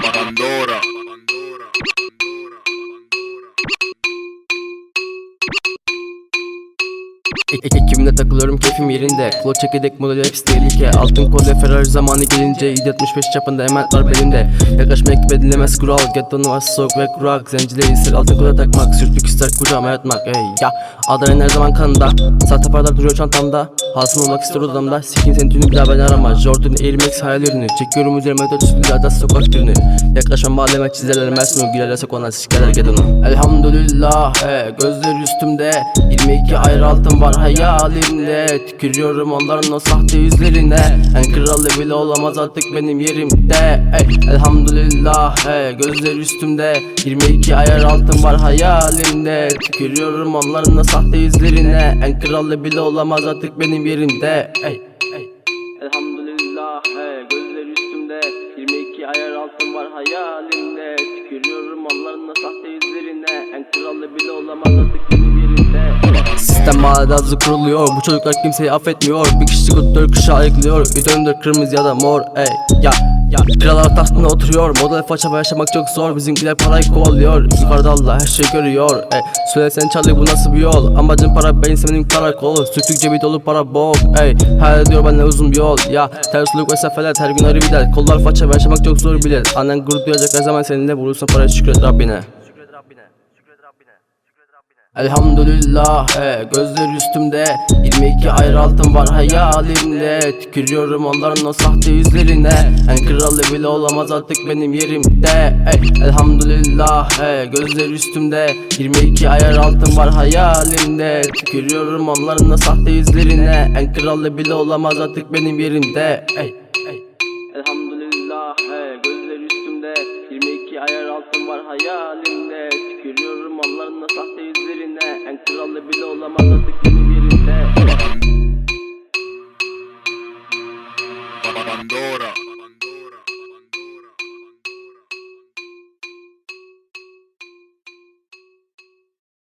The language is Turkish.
Pandora. E- Ekibimde takılıyorum keyfim yerinde. Klo çekirdek modeli hepsi tehlike. Altın kolye Ferrari zamanı gelince 765 çapında var belimde. Yaklaşma ekip edilemez kural. Gettonun var soğuk ve kurak. Zencileri ister altın kolye takmak Sürtük ister kucağıma yatmak. Ey ya Adaların her zaman kanında Sahte paralar duruyor çantamda. Hasım olmak ister odamda. Sikin senin tünü bir daha beni arama. Jordan Air Max hayal ürünü. Çekiyorum üzerime 400 milyarda sokak ürünü. Yaklaşma mahalleme çizerler Mersin gülerler sokağına sikerler gedonu Elhamdülillah he, gözler üstümde. 22 ayrı altın var hayalimde Tükürüyorum onların o sahte yüzlerine. En kralı bile olamaz artık benim yerimde. Ey, Elhamdülillah he, gözler üstümde. 22 ayar altın var hayalimde. Tükürüyorum onların o sahte yüzlerine. En kralı bile olamaz artık benim yerimde. Ey, ey. Elhamdülillah he, gözler üstümde. 22 ayar altın var hayalimde Sistem mahallede azı kuruluyor. Bu çocuklar kimseyi affetmiyor. Bir kişi kut dört kişi ayıklıyor. Döndür kırmızı ya da mor. Ey ya ya. Krallar tahtına oturuyor. Model faça yaşamak çok zor. Bizimkiler parayı kovalıyor. Yukarıda Allah her şeyi görüyor. Ey Söylesen Charlie bu nasıl bir yol? Amacın para beyin senin karakol. Sürtük cebi dolu para bok. Ey Hayal ediyor benimle uzun bir yol. Ya tersluk mesafeler her gün arı biler Kollar faça yaşamak çok zor bilir. Annen gurur duyacak her zaman seninle Vurursa paraya şükret Rabbine Elhamdülillah he, gözler üstümde. 22 ayrı altın var hayalimde. Tükürüyorum onların o sahte yüzlerine. En kralı bile olamaz artık benim yerimde. Ey, Elhamdülillah he, gözler üstümde. 22 ayar altın var hayalimde. Tükürüyorum onların o sahte yüzlerine. En kralı bile olamaz artık benim yerimde. Ey, ey. Elhamdülillah he, iki ayar altın var hayalimde. Tükürüyorum mallarına sahte yüzlerine. En kralı bile olamaz artık günün yerinde Pandora